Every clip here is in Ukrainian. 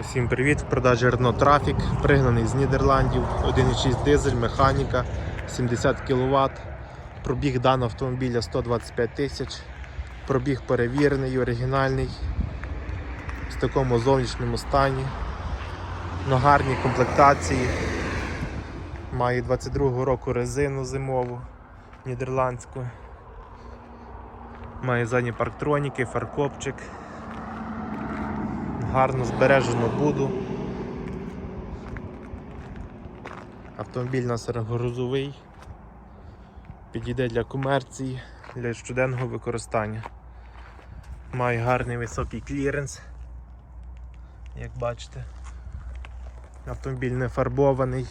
Усім привіт! В продажі Renault Traffic, пригнаний з Нідерландів, 1,6 дизель, механіка, 70 кВт. Пробіг даного автомобіля 125 тисяч. Пробіг перевірений, оригінальний, в такому зовнішньому стані, на гарній комплектації. Має 22 року резину зимову нідерландську. Має задні парктроніки, фаркопчик гарно збережено буду. Автомобіль у нас грузовий, підійде для комерції, для щоденного використання. Має гарний високий кліренс, як бачите. Автомобіль не фарбований,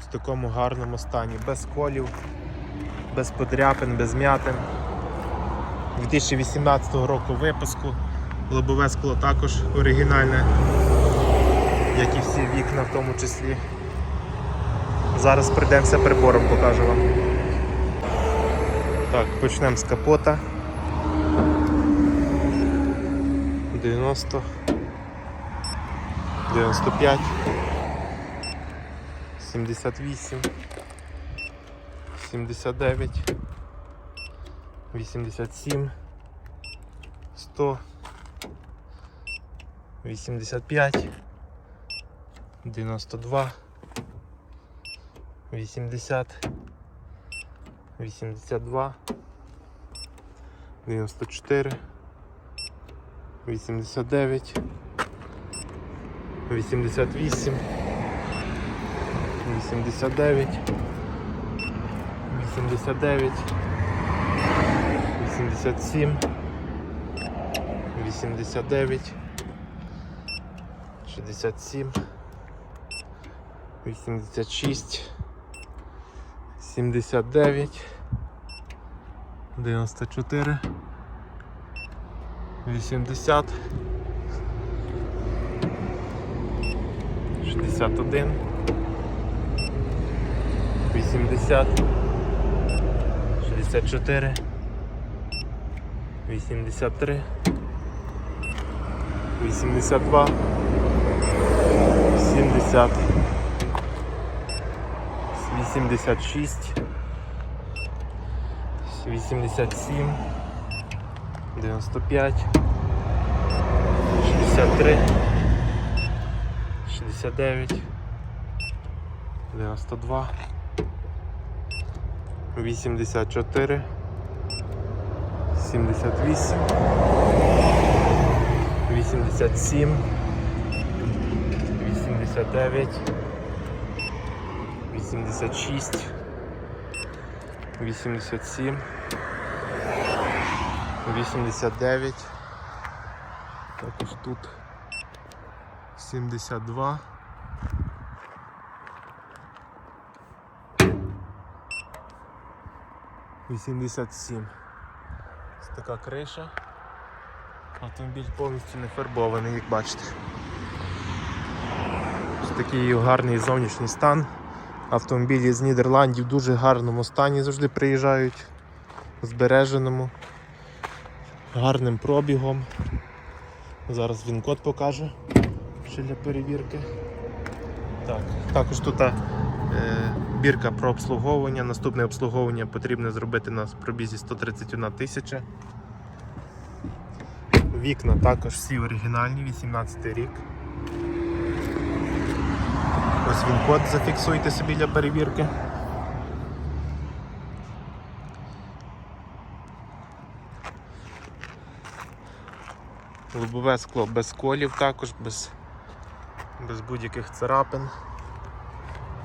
в такому гарному стані, без колів, без подряпин, без м'ятин. 2018 року випуску. Лобове скло також оригінальне, як і всі вікна в тому числі. Зараз прийдемося прибором, покажу вам. Так, почнемо з капота. 90, 95, 78, 79, 87, 100. 85, 92, 80, 82, 94, 89, 88, 89, 89, 87, 89, 67, 86, 79, 94, 80, 61, 80, 64, 83, 82, 70, 86, 87, 95, 63, 69, 92, 84, 78, 87, 89, 86, 87, 89, також тут 72. Вісімдесят сім. Така криша. Автомобіль повністю не фарбований, як бачите. Такий гарний зовнішній стан. Автомобілі з Нідерландів в дуже гарному стані завжди приїжджають, збереженому, гарним пробігом. Зараз він код покаже ще для перевірки. Так, Також тут е, бірка про обслуговування. Наступне обслуговування потрібно зробити на пробізі 131 тисяча. Вікна також всі оригінальні, 18 рік. Ось він код зафіксуйте собі для перевірки. Лобове скло без колів також, без, без будь-яких царапин.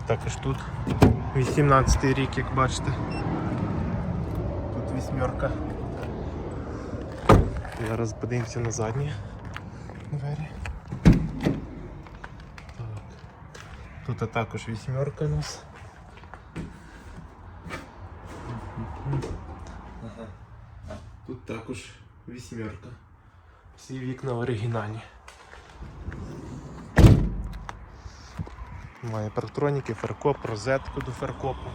Також тут 18 й рік, як бачите. Тут вісьмерка. Зараз подивимося на задні двері. Тут також вісьмерка у нас. Ага. Тут також вісьмерка. Всі вікна оригінальні. Має парктроніки, фаркоп, розетку до фаркопу.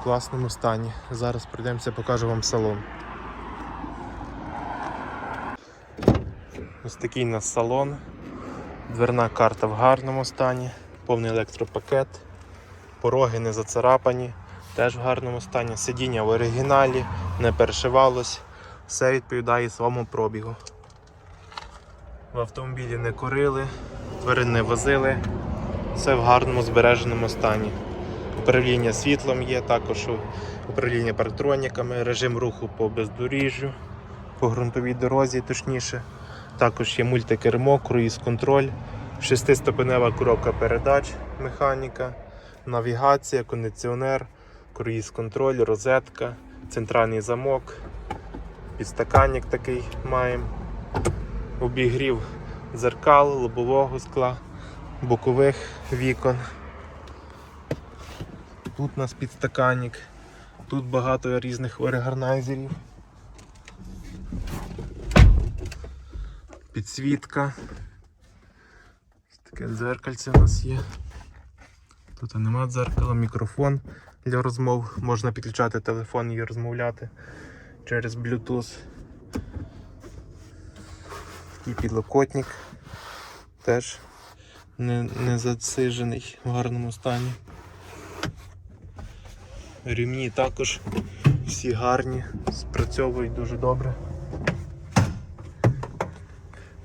В класному стані. Зараз пройдемося, покажу вам салон. Ось такий у нас салон. Дверна карта в гарному стані, повний електропакет, пороги не зацарапані, теж в гарному стані. Сидіння в оригіналі, не перешивалось, все відповідає своєму пробігу. В автомобілі не курили, тварин не возили, все в гарному збереженому стані. Управління світлом є, також управління парктроніками, режим руху по бездоріжжю, по ґрунтовій дорозі, точніше. Також є мультикермо, круїз-контроль, шестиступенева коробка передач, механіка, навігація, кондиціонер, круїз-контроль, розетка, центральний замок, підстаканник такий маємо, обігрів дзеркал, лобового скла, бокових вікон. Тут у нас підстаканник, тут багато різних органайзерів. Підсвітка. Таке дзеркальце у нас є. Тут нема дзеркала, мікрофон для розмов. Можна підключати телефон і розмовляти через Bluetooth. Такий підлокотник теж не, не засижений в гарному стані. Рівні також всі гарні, спрацьовують дуже добре.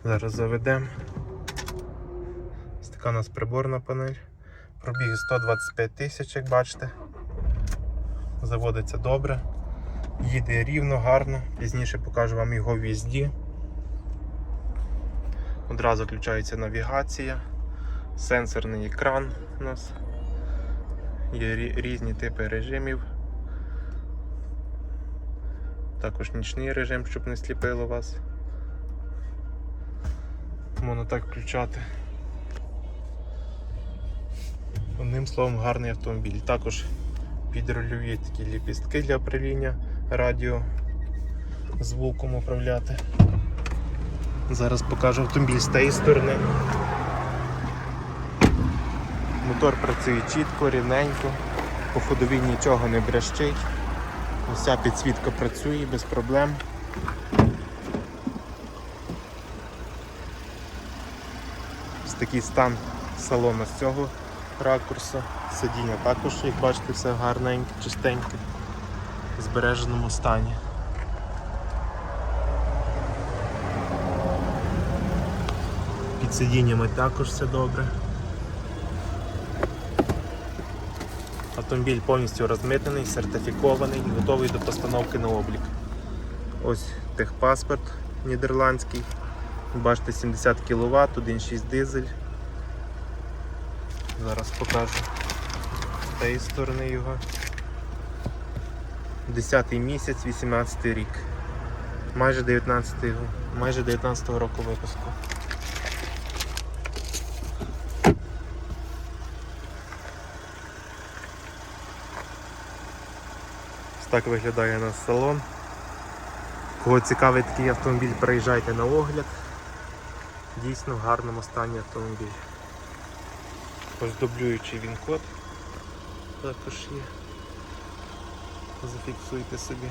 Зараз заведемо. Ось така у нас приборна панель. Пробіг 125 тисяч, як бачите. Заводиться добре. Їде рівно, гарно. Пізніше покажу вам його в в'їзді. Одразу включається навігація, сенсорний екран у нас. Є різні типи режимів. Також нічний режим, щоб не сліпило вас. Можна так включати. Одним словом, гарний автомобіль. Також підрульові такі ліпістки для управління радіо звуком управляти. Зараз покажу автомобіль з тієї сторони. Мотор працює чітко, рівненько, по ходовій нічого не брящить. Уся підсвітка працює без проблем. Такий стан салону з цього ракурсу. Сидіння також, як бачите, все гарненьке, чистеньке, в збереженому стані. Під сидіннями також все добре. Автомобіль повністю розмитнений, сертифікований, готовий до постановки на облік. Ось техпаспорт нідерландський. Бачите, 70 кВт, 1.6 дизель. Зараз покажу з тієї сторони його. 10 місяць, 18 рік. Майже 19 майже 19 року випуску. Ось так виглядає наш салон. Кого цікавий такий автомобіль, приїжджайте на огляд. Дійсно в гарному стані автомобіль. Ось дублюючий він код також є. Зафіксуйте собі.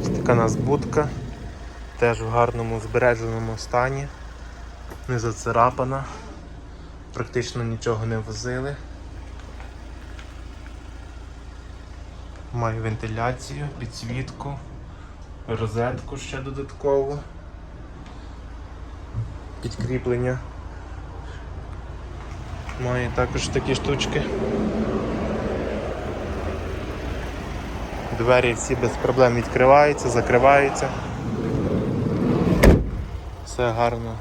Ось така у нас будка. Теж в гарному збереженому стані. Не зацарапана. Практично нічого не возили. Маю вентиляцію, підсвітку, розетку ще додаткову. Підкріплення. Має також такі штучки. Двері всі без проблем відкриваються, закриваються. Все гарно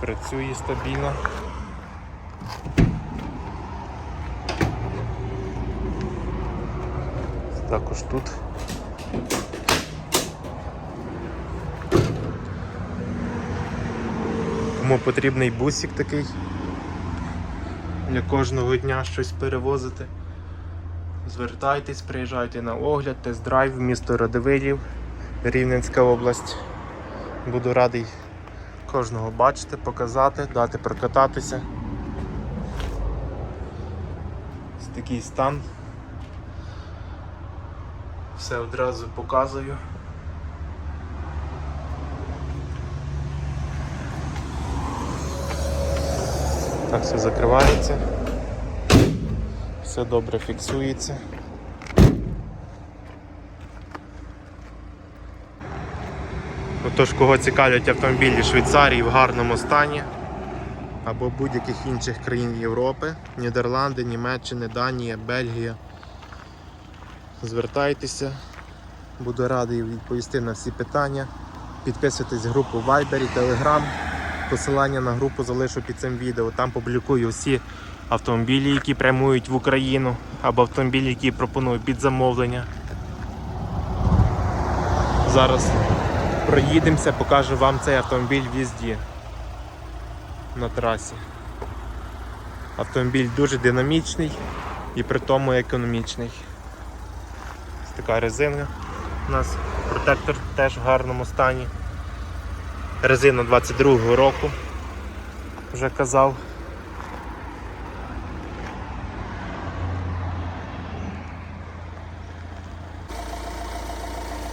працює стабільно. Також тут. Кому потрібний бусик такий для кожного дня щось перевозити. Звертайтесь, приїжджайте на огляд, тест-драйв, місто Радивилів, Рівненська область. Буду радий кожного бачити, показати, дати прокататися. Такий стан. Все одразу показую. Так все закривається. Все добре фіксується. Отож, кого цікавлять автомобілі Швейцарії в гарному стані або будь-яких інших країн Європи, Нідерланди, Німеччини, Данія, Бельгія. Звертайтеся, буду радий відповісти на всі питання. Підписуйтесь в групу Viber і Telegram. Посилання на групу залишу під цим відео. Там публікую всі автомобілі, які прямують в Україну, або автомобілі, які пропоную під замовлення. Зараз проїдемося, покажу вам цей автомобіль в їзді на трасі. Автомобіль дуже динамічний і при тому економічний. Така резина у нас. Протектор теж в гарному стані. Резина 22-го року, вже казав.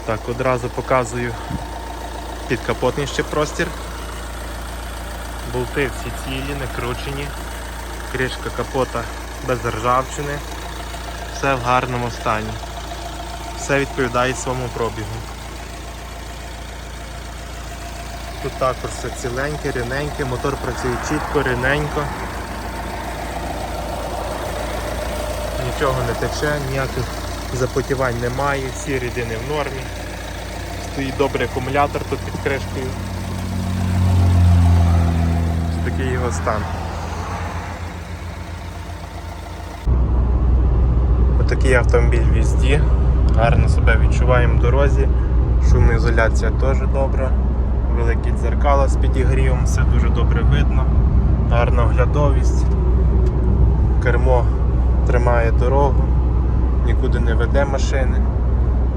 Так, одразу показую підкапотний ще простір. Болти всі цілі, не кручені, кришка капота без ржавчини, все в гарному стані. Все відповідає своєму пробігу. Тут також все ціленьке, рівненьке, мотор працює чітко, рівненько. Нічого не тече, ніяких запотівань немає, всі рідини в нормі. Стоїть добрий акумулятор тут під кришкою. Ось такий його стан. Отакий автомобіль в їзді. Гарно себе відчуваємо в дорозі. Шумоізоляція теж добра. Великі дзеркала з підігрівом, все дуже добре видно. Гарна оглядовість. Кермо тримає дорогу, нікуди не веде машини.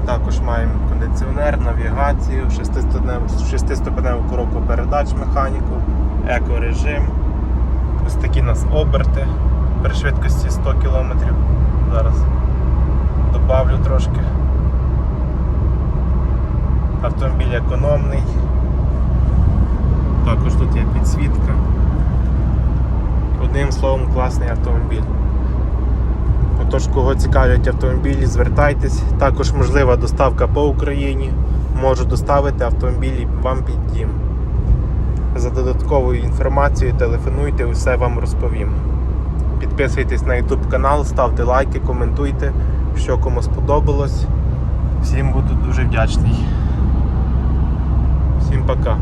Також маємо кондиціонер, навігацію, шестиступеневу- шестиступеневу коробку передач механіку, екорежим. Ось такі у нас оберти при швидкості 100 км. Зараз добавлю трошки. Автомобіль економний. Також тут є підсвітка. Одним словом, класний автомобіль. Отож, кого цікавлять автомобілі, звертайтесь. Також можлива доставка по Україні. Можу доставити автомобілі вам під дім. За додатковою інформацією телефонуйте, усе вам розповім. Підписуйтесь на YouTube канал, ставте лайки, коментуйте, що кому сподобалось. Всім буду дуже вдячний. Всім пока.